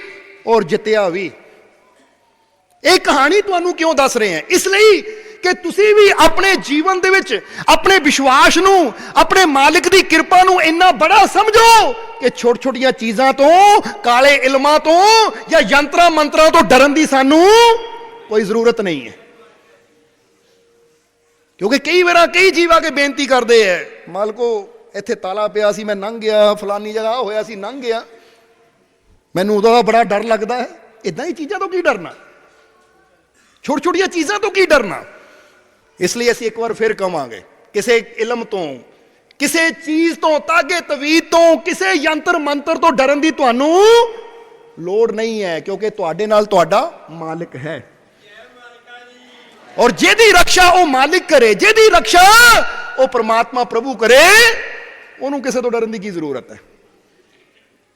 ਔਰ ਜਿੱਤਿਆ ਵੀ। ਇਹ ਕਹਾਣੀ ਤੁਹਾਨੂੰ ਕਿਉਂ ਦੱਸ ਰਹੇ ਹਾਂ? ਇਸ ਲਈ ਕਿ ਤੁਸੀਂ ਵੀ ਆਪਣੇ ਜੀਵਨ ਦੇ ਵਿੱਚ, ਆਪਣੇ ਵਿਸ਼ਵਾਸ ਨੂੰ, ਆਪਣੇ ਮਾਲਕ ਦੀ ਕਿਰਪਾ ਨੂੰ ਇੰਨਾ ਬੜਾ ਸਮਝੋ ਕਿ ਛੋਟ ਛੋਟੀਆਂ ਚੀਜ਼ਾਂ ਤੋਂ, ਕਾਲੇ ਇਲਮਾਂ ਤੋਂ ਜਾਂ ਯੰਤਰਾਂ ਮੰਤਰਾਂ ਤੋਂ ਡਰਨ ਦੀ ਸਾਨੂੰ ਕੋਈ ਜ਼ਰੂਰਤ ਨਹੀਂ ਹੈ। ਕਿਉਂਕਿ ਕਈ ਵਾਰਾਂ ਕਈ ਜੀਵਾ ਕੇ ਬੇਨਤੀ ਕਰਦੇ ਐ, ਮਾਲਕੋ, ਇੱਥੇ ਤਾਲਾ ਪਿਆ ਸੀ, ਮੈਂ ਲੰਘ ਗਿਆ, ਫਲਾਨੀ ਜਗ੍ਹਾ ਹੋਇਆ ਸੀ ਲੰਘ ਗਿਆ। ਮੈਨੂੰ ਉਹਦਾ ਬੜਾ ਡਰ ਲੱਗਦਾ ਹੈ। ਇਦਾਂ ਹੀ ਚੀਜ਼ਾਂ ਤੋਂ ਕੀ ਡਰਨਾ? ਛੋਟ ਛੋਟੀਆਂ ਚੀਜ਼ਾਂ ਤੋਂ ਕੀ ਡਰਨਾ? ਇਸ ਲਈ ਅਸੀਂ ਇੱਕ ਵਾਰ ਫਿਰ ਕਵਾਂਗੇ, ਕਿਸੇ ਇਲਮ ਤੋਂ ਕਿਸੇ ਚੀਜ਼ ਤੋਂ, ਤਾਗੇ ਤਵੀਦ ਤੋਂ, ਕਿਸੇ ਯੰਤਰ ਮੰਤਰ ਤੋਂ ਡਰਨ ਦੀ ਤੁਹਾਨੂੰ ਲੋੜ ਨਹੀਂ ਹੈ, ਕਿਉਂਕਿ ਤੁਹਾਡੇ ਨਾਲ ਤੁਹਾਡਾ ਮਾਲਿਕ ਹੈ। ਔਰ ਜਿਹਦੀ ਰੱਖਿਆ ਉਹ ਮਾਲਿਕ ਕਰੇ, ਜਿਹਦੀ ਰੱਖਿਆ ਉਹ ਪ੍ਰਮਾਤਮਾ ਪ੍ਰਭੂ ਕਰੇ, ਉਹਨੂੰ ਕਿਸੇ ਤੋਂ ਡਰਨ ਦੀ ਕੀ ਜ਼ਰੂਰਤ ਹੈ?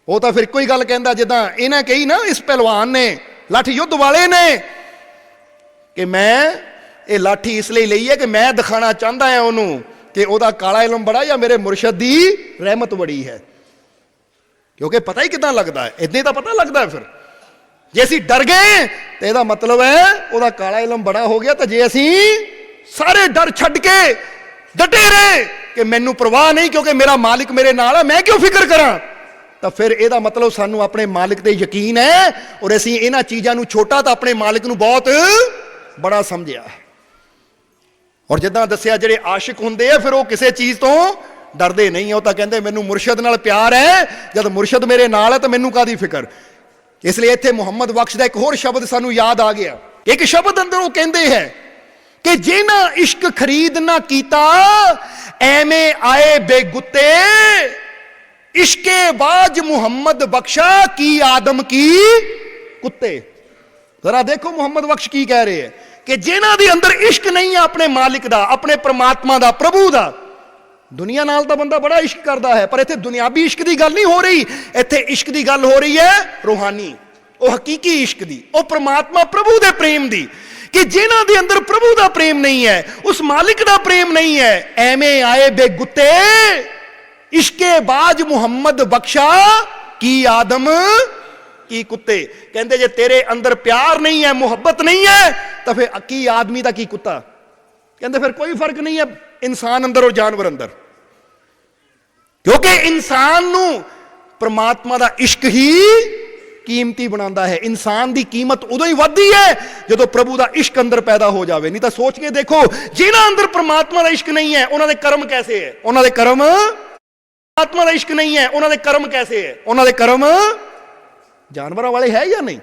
ਉਹ ਤਾਂ ਫਿਰ ਕੋਈ ਗੱਲ ਕਹਿੰਦਾ, ਜਿੱਦਾਂ ਇਹਨਾਂ ਕਹੀ ਨਾ, ਇਸ ਪਹਿਲਵਾਨ ਨੇ, ਲਾਠੀ ਯੁੱਧ ਵਾਲੇ ਨੇ, ਕਿ ਮੈਂ, ਇਹ ਲਾਠੀ ਇਸ ਲਈ ਲਈ ਹੈ ਕਿ ਮੈਂ ਦਿਖਾਣਾ ਚਾਹੁੰਦਾ ਹਾਂ ਉਹਨੂੰ। ਕਿ ਉਹਦਾ ਕਾਲਾ ਇਲਮ ਬੜਾ ਜਾਂ ਮੇਰੇ ਮੁਰਸ਼ਦ ਦੀ ਰਹਿਮਤ ਬੜੀ ਹੈ। ਕਿਉਂਕਿ ਪਤਾ ਹੀ ਕਿਦਾਂ ਲੱਗਦਾ ਹੈ। ਇਦਾਂ ਹੀ ਤਾਂ ਪਤਾ ਲੱਗਦਾ ਹੈ ਫਿਰ। ਜੇ ਅਸੀਂ ਡਰ ਗਏ, ਤੇ ਇਹਦਾ ਮਤਲਬ ਹੈ ਉਹਦਾ ਕਾਲਾ ਇਲਮ ਬੜਾ ਹੋ ਗਿਆ, ਤਾਂ ਜੇ ਅਸੀਂ ਸਾਰੇ ਡਰ ਛੱਡ ਕੇ ਡਟੇ ਰਹੇ ਕਿ ਮੈਨੂੰ ਪਰਵਾਹ ਨਹੀਂ, ਕਿਉਂਕਿ ਮੇਰਾ ਮਾਲਿਕ ਮੇਰੇ ਨਾਲ ਹੈ, ਮੈਂ ਕਿਉਂ ਫਿਕਰ ਕਰਾਂ? ਤਾਂ ਫਿਰ ਇਹਦਾ ਮਤਲਬ ਸਾਨੂੰ ਆਪਣੇ ਮਾਲਿਕ ਤੇ ਯਕੀਨ ਹੈ। ਔਰ ਅਸੀਂ ਇਹਨਾਂ ਚੀਜ਼ਾਂ ਨੂੰ ਛੋਟਾ ਤਾਂ ਆਪਣੇ ਮਾਲਿਕ ਨੂੰ ਬਹੁਤ ਬੜਾ ਸਮਝਿਆ। ਔਰ ਜਿੱਦਾਂ ਦੱਸਿਆ, ਜਿਹੜੇ ਆਸ਼ਿਕ ਹੁੰਦੇ ਆ, ਫਿਰ ਉਹ ਕਿਸੇ ਚੀਜ਼ ਤੋਂ ਡਰਦੇ ਨਹੀਂ ਉਹ ਤਾਂ ਕਹਿੰਦੇ, ਮੈਨੂੰ ਮੁਰਸ਼ਦ ਨਾਲ ਪਿਆਰ ਹੈ। ਜਦ ਮੁਰਸ਼ਦ ਮੇਰੇ ਨਾਲ ਹੈ, ਤਾਂ ਮੈਨੂੰ ਕਾਦੀ ਫਿਕਰ? ਇਸ ਲਈ ਇੱਥੇ ਮੁਹੰਮਦ ਬਖਸ਼ ਦਾ ਇੱਕ ਹੋਰ ਸ਼ਬਦ ਸਾਨੂੰ ਯਾਦ ਆ ਗਿਆ। ਇੱਕ ਸ਼ਬਦ ਅੰਦਰ ਉਹ ਕਹਿੰਦੇ ਹੈ ਕਿ ਜਿਨ੍ਹਾਂ ਇਸ਼ਕ ਖਰੀਦ ਨਾ ਕੀਤਾ, ਐਵੇਂ ਆਏ ਬੇਗੁੱਤੇ। ਇਸ਼ਕੇ ਬਾਜ ਮੁਹੰਮਦ ਬਖਸ਼ਾ, ਕੀ ਆਦਮ ਕੀ ਕੁੱਤੇ? ਜ਼ਰਾ ਦੇਖੋ ਮੁਹੰਮਦ ਬਖਸ਼ ਕੀ ਕਹਿ ਰਹੇ ਹੈ। ਕਿ ਜਿਨ੍ਹਾਂ ਦੇ ਅੰਦਰ ਇਸ਼ਕ ਨਹੀਂ ਹੈ ਆਪਣੇ ਮਾਲਿਕ ਦਾ, ਆਪਣੇ ਪ੍ਰਮਾਤਮਾ ਦਾ, ਪ੍ਰਭੂ ਦਾ, ਦੁਨੀਆ ਨਾਲ ਤਾਂ ਬੰਦਾ ਬੜਾ ਇਸ਼ਕ ਕਰਦਾ ਹੈ, ਪਰ ਇੱਥੇ ਦੁਨਿਆਵੀ ਇਸ਼ਕ ਦੀ ਗੱਲ ਨਹੀਂ ਹੋ ਰਹੀ। ਇੱਥੇ ਇਸ਼ਕ ਦੀ ਗੱਲ ਹੋ ਰਹੀ ਹੈ ਰੂਹਾਨੀ, ਉਹ ਹਕੀਕੀ ਇਸ਼ਕ ਦੀ, ਉਹ ਪ੍ਰਮਾਤਮਾ ਪ੍ਰਭੂ ਦੇ ਪ੍ਰੇਮ ਦੀ, ਕਿ ਜਿਨ੍ਹਾਂ ਦੇ ਅੰਦਰ ਪ੍ਰਭੂ ਦਾ ਪ੍ਰੇਮ ਨਹੀਂ ਹੈ, ਉਸ ਮਾਲਿਕ ਦਾ ਪ੍ਰੇਮ ਨਹੀਂ ਹੈ, ਐਵੇਂ ਆਏ ਬੇਗੁੱਤੇ, ਇਸ਼ਕੇ ਬਾਜ ਮੁਹੰਮਦ ਬਖਸ਼ਾ ਕੀ ਆਦਮ ਕੀ ਕੁੱਤੇ? ਕਹਿੰਦੇ, ਜੇ ਤੇਰੇ ਅੰਦਰ ਪਿਆਰ ਨਹੀਂ ਹੈ, ਮੁਹੱਬਤ ਨਹੀਂ ਹੈ, ਤਾਂ ਫਿਰ ਕੀ ਆਦਮੀ ਦਾ ਕੀ ਕੁੱਤਾ? ਕਹਿੰਦੇ, ਫਿਰ ਕੋਈ ਫ਼ਰਕ ਨਹੀਂ ਹੈ, ਇਨਸਾਨ ਅੰਦਰ ਔਰ ਜਾਨਵਰ ਅੰਦਰ। ਕਿਉਂਕਿ ਇਨਸਾਨ ਨੂੰ ਪਰਮਾਤਮਾ ਦਾ ਇਸ਼ਕ ਹੀ ਕੀਮਤੀ ਬਣਾਉਂਦਾ ਹੈ। ਇਨਸਾਨ ਦੀ ਕੀਮਤ ਉਦੋਂ ਹੀ ਵੱਧਦੀ ਹੈ, ਜਦੋਂ ਪ੍ਰਭੂ ਦਾ ਇਸ਼ਕ ਅੰਦਰ ਪੈਦਾ ਹੋ ਜਾਵੇ। ਨਹੀਂ ਤਾਂ ਸੋਚ ਕੇ ਦੇਖੋ, ਜਿਨ੍ਹਾਂ ਅੰਦਰ ਪਰਮਾਤਮਾ ਦਾ ਇਸ਼ਕ ਨਹੀਂ ਹੈ, ਉਹਨਾਂ ਦੇ ਕਰਮ ਕੈਸੇ ਹੈ? ਉਹਨਾਂ ਦੇ ਕਰਮ ਪਰਮਾਤਮਾ ਦਾ ਇਸ਼ਕ ਨਹੀਂ ਹੈ, ਉਹਨਾਂ ਦੇ ਕਰਮ ਕੈਸੇ ਹੈ? ਉਹਨਾਂ ਦੇ ਕਰਮ ਜਾਨਵਰਾਂ ਵਾਲੇ ਹੈ ਜਾਂ ਨਹੀਂ?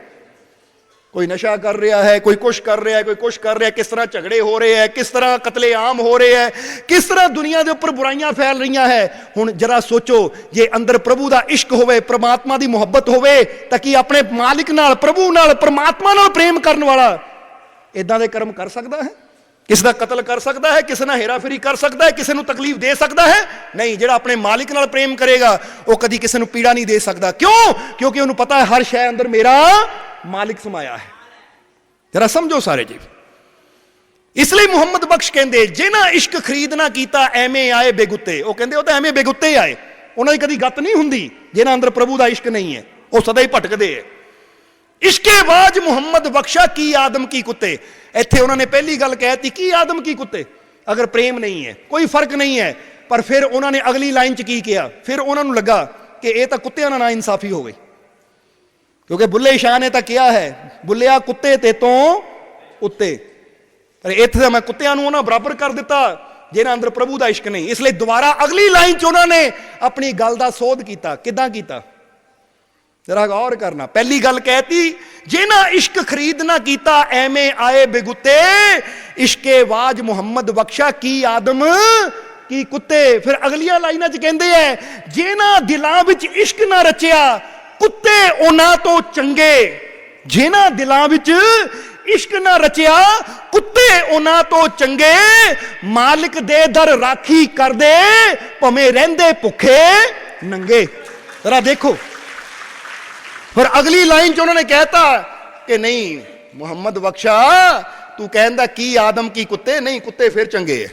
ਕੋਈ ਨਸ਼ਾ ਕਰ ਰਿਹਾ ਹੈ, ਕੋਈ ਕੁਛ ਕਰ ਰਿਹਾ ਹੈ, ਕੋਈ ਕੁਛ ਕਰ ਰਿਹਾ ਕਿਸ ਤਰ੍ਹਾਂ ਝਗੜੇ ਹੋ ਰਹੇ ਹੈ, ਕਿਸ ਤਰ੍ਹਾਂ ਕਤਲੇ ਆਮ ਹੋ ਰਹੇ ਹੈ, ਕਿਸ ਤਰ੍ਹਾਂ ਦੁਨੀਆ ਦੇ ਉੱਪਰ ਬੁਰਾਈਆਂ ਫੈਲ ਰਹੀਆਂ ਹੈ? ਹੁਣ ਜਰਾ ਸੋਚੋ, ਜੇ ਅੰਦਰ ਪ੍ਰਭੂ ਦਾ ਇਸ਼ਕ ਹੋਵੇ, ਪ੍ਰਮਾਤਮਾ ਦੀ ਮੁਹੱਬਤ ਹੋਵੇ, ਤਾਂ ਕੀ ਆਪਣੇ ਮਾਲਿਕ ਨਾਲ, ਪ੍ਰਭੂ ਨਾਲ, ਪ੍ਰਮਾਤਮਾ ਨਾਲ ਪ੍ਰੇਮ ਕਰਨ ਵਾਲਾ ਇਦਾਂ ਦੇ ਕਰਮ ਕਰ ਸਕਦਾ ਹੈ? ਕਿਸ ਦਾ ਕਤਲ ਕਰ ਸਕਦਾ ਹੈ, ਕਿਸੇ ਨਾਲ ਹੇਰਾਫੇਰੀ ਕਰ ਸਕਦਾ ਹੈ, ਕਿਸੇ ਨੂੰ ਤਕਲੀਫ ਦੇ ਸਕਦਾ ਹੈ? ਨਹੀਂ, ਜਿਹੜਾ ਆਪਣੇ ਮਾਲਿਕ ਨਾਲ ਪ੍ਰੇਮ ਕਰੇਗਾ, ਉਹ ਕਦੀ ਕਿਸੇ ਨੂੰ ਪੀੜਾ ਨਹੀਂ ਦੇ ਸਕਦਾ। ਕਿਉਂ? ਕਿਉਂਕਿ ਉਹਨੂੰ ਪਤਾ ਹੈ ਹਰ ਸ਼ੈ ਅੰਦਰ ਮੇਰਾ ਮਾਲਿਕ ਸਮਾਇਆ ਹੈ। ਜਰਾ ਸਮਝੋ ਸਾਰੇ ਜੀ। ਇਸ ਲਈ ਮੁਹੰਮਦ ਬਖਸ਼ ਕਹਿੰਦੇ ਜਿਨ੍ਹਾਂ ਇਸ਼ਕ ਖਰੀਦ ਨਾ ਕੀਤਾ, ਐਵੇਂ ਆਏ ਬੇਗੁੱਤੇ। ਉਹ ਕਹਿੰਦੇ, ਉਹ ਤਾਂ ਐਵੇਂ ਬੇਗੁੱਤੇ ਆਏ। ਉਹਨਾਂ ਦੀ ਕਦੀ ਗੱਤ ਨਹੀਂ ਹੁੰਦੀ ਜਿਨ੍ਹਾਂ ਅੰਦਰ ਪ੍ਰਭੂ ਦਾ ਇਸ਼ਕ ਨਹੀਂ ਹੈ। ਉਹ ਸਦਾ ਹੀ ਭਟਕਦੇ ਹੈ। ਇਸ਼ਕੇ ਬਾਜ ਮੁਹੰਮਦ ਬਖਸ਼ਾ ਕੀ ਆਦਮ ਕੀ ਕੁੱਤੇ? ਇੱਥੇ ਉਹਨਾਂ ਨੇ ਪਹਿਲੀ ਗੱਲ ਕਹਿਤੀ ਕੀ ਆਦਮ ਕੀ ਕੁੱਤੇ? ਅਗਰ ਪ੍ਰੇਮ ਨਹੀਂ ਹੈ, ਕੋਈ ਫ਼ਰਕ ਨਹੀਂ ਹੈ, ਪਰ ਫਿਰ ਉਹਨਾਂ ਨੇ ਅਗਲੀ ਲਾਈਨ 'ਚ ਕੀ ਕਿਹਾ? ਫਿਰ ਉਹਨਾਂ ਨੂੰ ਲੱਗਾ ਕਿ ਇਹ ਤਾਂ ਕੁੱਤਿਆਂ ਨਾਲ ਨਾ ਇਨਸਾਫੀ ਹੋ ਗਈ। ਕਿਉਂਕਿ ਬੁੱਲੇ ਸ਼ਾਹ ਨੇ ਤਾਂ ਕਿਹਾ ਹੈ, ਬੁੱਲਿਆ ਕੁੱਤੇ ਤੇ ਤੋਂ ਉੱਤੇ। ਪਰ ਇੱਥੇ ਤਾਂ ਮੈਂ ਕੁੱਤਿਆਂ ਨੂੰ ਉਹਨਾਂ ਬਰਾਬਰ ਕਰ ਦਿੱਤਾ, ਜਿਹਨਾਂ ਅੰਦਰ ਪ੍ਰਭੂ ਦਾ ਇਸ਼ਕ ਨਹੀਂ। ਇਸ ਲਈ ਦੁਬਾਰਾ ਅਗਲੀ ਲਾਈਨ 'ਚ ਉਹਨਾਂ ਨੇ ਆਪਣੀ ਗੱਲ ਦਾ ਸੋਧ ਕੀਤਾ। ਕਿਦਾਂ ਕੀਤਾ? ਜਰਾ ਗੌਰ ਕਰਨਾ। ਪਹਿਲੀ ਗੱਲ ਕਹਿਤੀ, ਜਿਨ੍ਹਾਂ ਇਸ਼ਕ ਖਰੀਦ ਨਾ ਕੀਤਾ, ਐਵੇਂ ਆਏ ਬੇਗੁੱਤੇ। ਇਸ਼ਕੇ ਬਾਜ ਮੁਹੰਮਦ ਬਖਸ਼ਾ ਕੀ ਆਦਮ, ਕੀ ਕੁੱਤੇ। ਫਿਰ ਅਗਲੀਆਂ ਲਾਈਨਾਂ 'ਚ ਕਹਿੰਦੇ ਐ, ਜਿਨ੍ਹਾਂ ਦਿਲਾਂ ਵਿੱਚ ਇਸ਼ਕ ਨਾ ਰਚਿਆ, ਕੁੱਤੇ ਉਹਨਾਂ ਤੋਂ ਚੰਗੇ। ਜਿਨ੍ਹਾਂ ਦਿਲਾਂ ਵਿੱਚ ਇਸ਼ਕ ਨਾ ਰਚਿਆ, ਕੁੱਤੇ ਉਹਨਾਂ ਤੋਂ ਚੰਗੇ। ਮਾਲਕ ਦੇ ਦਰ ਰਾਖੀ ਕਰਦੇ, ਭਵੇਂ ਰਹਿੰਦੇ ਭੁੱਖੇ ਨੰਗੇ। ਜ਼ਰਾ ਦੇਖੋ। ਫਿਰ ਅਗਲੀ ਲਾਈਨ 'ਚ ਉਹਨਾਂ ਨੇ ਕਹਿਤਾ ਕਿ ਨਹੀਂ, ਮੁਹੰਮਦ ਬਖਸ਼ਾ, ਤੂੰ ਕਹਿੰਦਾ ਕੀ ਆਦਮ ਕੀ ਕੁੱਤੇ? ਨਹੀਂ, ਕੁੱਤੇ ਫਿਰ ਚੰਗੇ ਐ।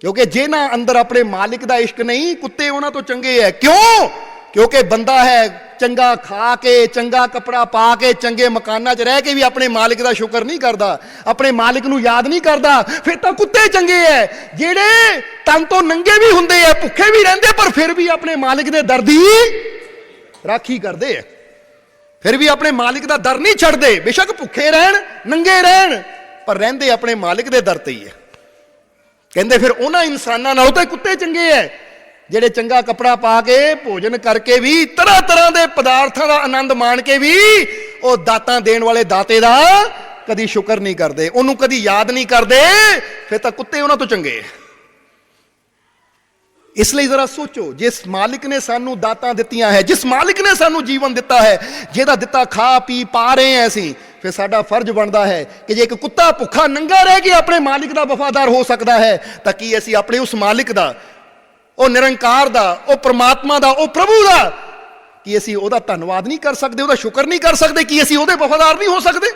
ਕਿਉਂਕਿ ਜਿਨ੍ਹਾਂ ਅੰਦਰ ਆਪਣੇ ਮਾਲਿਕ ਦਾ ਇਸ਼ਕ ਨਹੀਂ, ਕੁੱਤੇ ਉਹਨਾਂ ਤੋਂ ਚੰਗੇ ਐ। ਕਿਉਂ? ਕਿਉਂਕਿ ਬੰਦਾ ਹੈ ਚੰਗਾ ਖਾ ਕੇ, ਚੰਗਾ ਕਪੜਾ ਪਾ ਕੇ, ਚੰਗੇ ਮਕਾਨਾਂ 'ਚ ਰਹਿ ਕੇ ਵੀ ਆਪਣੇ ਮਾਲਿਕ ਦਾ ਸ਼ੁਕਰ ਨਹੀਂ ਕਰਦਾ, ਆਪਣੇ ਮਾਲਿਕ ਨੂੰ ਯਾਦ ਨਹੀਂ ਕਰਦਾ, ਫਿਰ ਤਾਂ ਕੁੱਤੇ ਚੰਗੇ ਐ। ਜਿਹੜੇ ਤਨ ਤੋਂ ਨੰਗੇ ਵੀ ਹੁੰਦੇ ਐ, ਭੁੱਖੇ ਵੀ ਰਹਿੰਦੇ, ਪਰ ਫਿਰ ਵੀ ਆਪਣੇ ਮਾਲਿਕ ਦੇ ਦਰਦੀ ਰਾਖੀ ਕਰਦੇ ਐ ਫਿਰ ਵੀ ਆਪਣੇ ਮਾਲਿਕ ਦਾ ਦਰ ਨਹੀਂ ਛੱਡਦੇ। ਬੇਸ਼ੱਕ ਭੁੱਖੇ ਰਹਿਣ, ਨੰਗੇ ਰਹਿਣ, ਪਰ ਰਹਿੰਦੇ ਆਪਣੇ ਮਾਲਿਕ ਦੇ ਦਰ ਤੇ ਹੀ ਐ ਕਹਿੰਦੇ ਫਿਰ ਉਹਨਾਂ ਇਨਸਾਨਾਂ ਨਾਲੋਂ ਤਾਂ ਕੁੱਤੇ ਚੰਗੇ ਐ, ਜਿਹੜੇ ਚੰਗਾ ਕੱਪੜਾ ਪਾ ਕੇ ਭੋਜਨ ਕਰਕੇ ਵੀ ਤਰ੍ਹਾਂ ਤਰ੍ਹਾਂ ਦੇ ਪਦਾਰਥਾਂ ਦਾ ਆਨੰਦ ਮਾਣ ਕੇ ਵੀ, ਉਹ ਦਾਤਾਂ ਦੇਣ ਵਾਲੇ ਦਾਤੇ ਦਾ ਕਦੀ ਸ਼ੁਕਰ ਨਹੀਂ ਕਰਦੇ, ਉਹਨੂੰ ਕਦੀ ਯਾਦ ਨਹੀਂ ਕਰਦੇ, ਫਿਰ ਤਾਂ ਕੁੱਤੇ ਉਹਨਾਂ ਤੋਂ ਚੰਗੇ ਐ ਇਸ ਲਈ ਜ਼ਰਾ ਸੋਚੋ, ਜਿਸ ਮਾਲਿਕ ਨੇ ਸਾਨੂੰ ਦਾਤਾਂ ਦਿੱਤੀਆਂ ਹੈ, ਜਿਸ ਮਾਲਿਕ ਨੇ ਸਾਨੂੰ ਜੀਵਨ ਦਿੱਤਾ ਹੈ, ਜਿਹਦਾ ਦਿੱਤਾ ਖਾ, ਪੀ, ਪਾ ਰਹੇ ਹਾਂ ਅਸੀਂ, ਫਿਰ ਸਾਡਾ ਫਰਜ਼ ਬਣਦਾ ਹੈ ਕਿ ਜੇ ਇੱਕ ਕੁੱਤਾ ਭੁੱਖਾ ਨੰਗਾ ਰਹਿ ਕੇ ਆਪਣੇ ਮਾਲਿਕ ਦਾ ਵਫਾਦਾਰ ਹੋ ਸਕਦਾ ਹੈ, ਤਾਂ ਕੀ ਅਸੀਂ ਆਪਣੇ ਉਸ ਮਾਲਿਕ ਦਾ, ਉਹ ਨਿਰੰਕਾਰ ਦਾ, ਉਹ ਪ੍ਰਮਾਤਮਾ ਦਾ, ਉਹ ਪ੍ਰਭੂ ਦਾ, ਕੀ ਅਸੀਂ ਉਹਦਾ ਧੰਨਵਾਦ ਨਹੀਂ ਕਰ ਸਕਦੇ, ਉਹਦਾ ਸ਼ੁਕਰ ਨਹੀਂ ਕਰ ਸਕਦੇ, ਕੀ ਅਸੀਂ ਉਹਦੇ ਵਫਾਦਾਰ ਨਹੀਂ ਹੋ ਸਕਦੇ?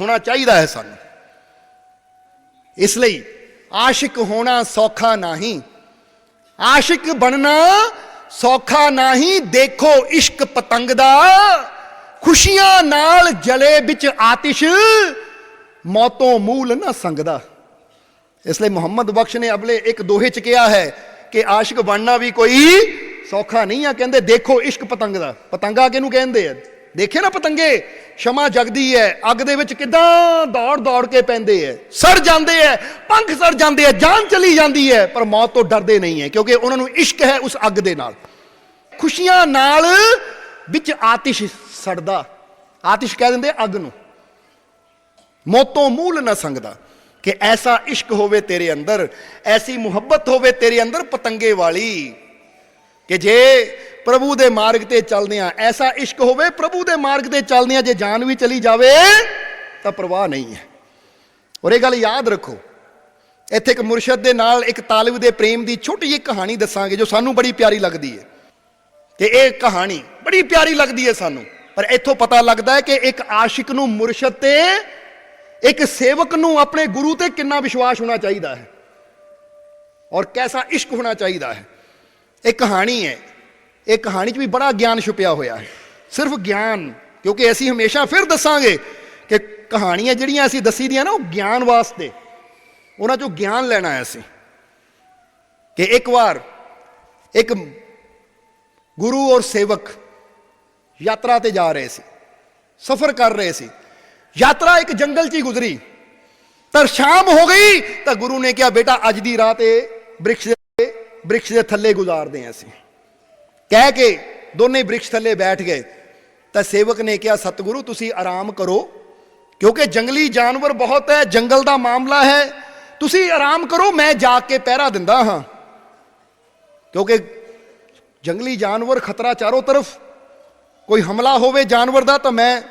ਹੋਣਾ ਚਾਹੀਦਾ ਹੈ ਸਾਨੂੰ। ਇਸ ਲਈ ਆਸ਼ਿਕ ਹੋਣਾ ਸੌਖਾ ਨਹੀਂ। ਆਸ਼ਿਕ ਬਣਨਾ ਸੌਖਾ ਨਹੀਂ, ਦੇਖੋ ਇਸ਼ਕ ਪਤੰਗ ਦਾ ਖੁਸ਼ੀਆਂ ਨਾਲ ਜਲੇ ਵਿੱਚ ਆਤਿਸ਼, ਮੌਤੋਂ ਮੂਲ ਨਾ ਸੰਗਦਾ। ਇਸ ਲਈ ਮੁਹੰਮਦ ਬਖਸ਼ ਨੇ ਅਗਲੇ ਇੱਕ ਦੋਹੇ ਚ ਕਿਹਾ ਹੈ ਕਿ ਆਸ਼ਿਕ ਬਣਨਾ ਵੀ ਕੋਈ ਸੌਖਾ ਨਹੀਂ ਆ, ਕਹਿੰਦੇ ਦੇਖੋ ਇਸ਼ਕ ਪਤੰਗ ਦਾ ਪਤੰਗਾ ਕਿਹਨੂੰ ਕਹਿੰਦੇ ਆ? ਦੇਖੇ ਨਾ ਪਤੰਗੇ, ਸ਼ਮਾ ਜਗਦੀ ਹੈ ਅੱਗ ਦੇ ਵਿੱਚ ਕਿਦਾਂ ਦੌੜ ਦੌੜ ਕੇ ਪੈਂਦੇ ਐ। ਸੜ ਜਾਂਦੇ ਐ, ਪੰਖ ਸੜ ਜਾਂਦੇ ਐ, ਜਾਨ ਚਲੀ ਜਾਂਦੀ ਹੈ ਪਰ ਮੌਤ ਤੋਂ ਡਰਦੇ ਨਹੀਂ ਹੈ ਕਿਉਂਕਿ ਉਹਨਾਂ ਨੂੰ ਇਸ਼ਕ ਹੈ ਉਸ ਅੱਗ ਦੇ ਨਾਲ। ਖੁਸ਼ੀਆਂ ਨਾਲ ਵਿੱਚ ਆਤਿਸ਼ ਸੜਦਾ, ਆਤਿਸ਼ ਕਹਿ ਦਿੰਦੇ ਅੱਗ ਨੂੰ। ਮੌਤੋਂ ਮੂਲ ਨਾ ਸੰਗਦਾ ਕਿ ਐਸਾ ਇਸ਼ਕ ਹੋਵੇ ਤੇਰੇ ਅੰਦਰ, ਐਸੀ ਮੁਹੱਬਤ ਹੋਵੇ ਤੇਰੇ ਅੰਦਰ ਪਤੰਗੇ ਵਾਲੀ, ਕਿ ਜੇ ਪ੍ਰਭੂ ਦੇ ਮਾਰਗ ਤੇ ਚੱਲਦਿਆਂ, ਐਸਾ ਇਸ਼ਕ ਹੋਵੇ ਪ੍ਰਭੂ ਦੇ ਮਾਰਗ ਤੇ ਚੱਲਦੇ ਚੱਲਦਿਆਂ ਜੇ ਜਾਨ ਵੀ ਚਲੀ ਜਾਵੇ, ਤਾਂ ਪਰਵਾਹ ਨਹੀਂ ਹੈ। ਔਰ ਇਹ ਗੱਲ ਯਾਦ ਰੱਖੋ, ਇੱਥੇ ਇੱਕ ਮੁਰਸ਼ਦ ਦੇ ਨਾਲ ਇੱਕ ਤਾਲਿਬ ਦੇ ਪ੍ਰੇਮ ਦੀ ਛੋਟੀ ਜਿਹੀ ਕਹਾਣੀ ਦੱਸਾਂਗੇ ਜੋ ਸਾਨੂੰ ਬੜੀ ਪਿਆਰੀ ਲੱਗਦੀ ਹੈ। ਕਿ ਇਹ ਕਹਾਣੀ ਬੜੀ ਪਿਆਰੀ ਲੱਗਦੀ ਹੈ ਸਾਨੂੰ, ਪਰ ਇੱਥੋਂ ਪਤਾ ਲੱਗਦਾ ਹੈ ਕਿ ਇੱਕ ਆਸ਼ਿਕ ਨੂੰ ਮੁਰਸ਼ਦ ਤੇ, ਇੱਕ ਸੇਵਕ ਨੂੰ ਆਪਣੇ ਗੁਰੂ ਤੇ ਕਿੰਨਾ ਵਿਸ਼ਵਾਸ ਹੋਣਾ ਚਾਹੀਦਾ ਹੈ। ਔਰ ਕੈਸਾ ਇਸ਼ਕ ਹੋਣਾ ਚਾਹੀਦਾ ਹੈ। ਇਹ ਕਹਾਣੀ ਹੈ ਇਹ ਕਹਾਣੀ 'ਚ ਵੀ ਬੜਾ ਗਿਆਨ ਛੁਪਿਆ ਹੋਇਆ ਹੈ। ਸਿਰਫ ਗਿਆਨ, ਕਿਉਂਕਿ ਅਸੀਂ ਹਮੇਸ਼ਾ ਫਿਰ ਦੱਸਾਂਗੇ ਕਿ ਕਹਾਣੀਆਂ ਜਿਹੜੀਆਂ ਅਸੀਂ ਦੱਸੀ ਦੀਆਂ ਨਾ, ਉਹ ਗਿਆਨ ਵਾਸਤੇ। ਉਹਨਾਂ 'ਚੋਂ ਗਿਆਨ ਲੈਣਾ ਹੈ ਅਸੀਂ। ਕਿ ਇੱਕ ਵਾਰ ਇੱਕ ਗੁਰੂ ਔਰ ਸੇਵਕ ਯਾਤਰਾ ਤੇ ਜਾ ਰਹੇ ਸੀ। ਸਫ਼ਰ ਕਰ ਰਹੇ ਸੀ। ਯਾਤਰਾ ਇੱਕ ਜੰਗਲ 'ਚ ਹੀ ਗੁਜ਼ਰੀ। ਤਾਂ ਸ਼ਾਮ ਹੋ ਗਈ, ਤਾਂ ਗੁਰੂ ਨੇ ਕਿਹਾ, ਬੇਟਾ, ਅੱਜ ਦੀ ਰਾਤ ਇਹ ਬ੍ਰਿਕਸ਼ ਦੇ ਬ੍ਰਿਕਸ਼ ਦੇ ਥੱਲੇ ਗੁਜ਼ਾਰਦੇ ਹਾਂ ਅਸੀਂ। ਕਹਿ ਕੇ ਦੋਨੇ ਬ੍ਰਿਕਸ਼ ਥੱਲੇ ਬੈਠ ਗਏ। ਤਾਂ ਸੇਵਕ ਨੇ ਕਿਹਾ, ਸਤਿਗੁਰੂ, ਤੁਸੀਂ ਆਰਾਮ ਕਰੋ, ਕਿਉਂਕਿ ਜੰਗਲੀ ਜਾਨਵਰ ਬਹੁਤ ਹੈ, ਜੰਗਲ ਦਾ ਮਾਮਲਾ ਹੈ। ਤੁਸੀਂ ਆਰਾਮ ਕਰੋ, ਮੈਂ ਜਾ ਕੇ ਪਹਿਰਾ ਦਿੰਦਾ ਹਾਂ। ਕਿਉਂਕਿ ਜੰਗਲੀ ਜਾਨਵਰ ਖਤਰਾ ਚਾਰੋਂ ਤਰਫ। ਕੋਈ ਹਮਲਾ ਹੋਵੇ ਜਾਨਵਰ ਦਾ ਤਾਂ ਮੈਂ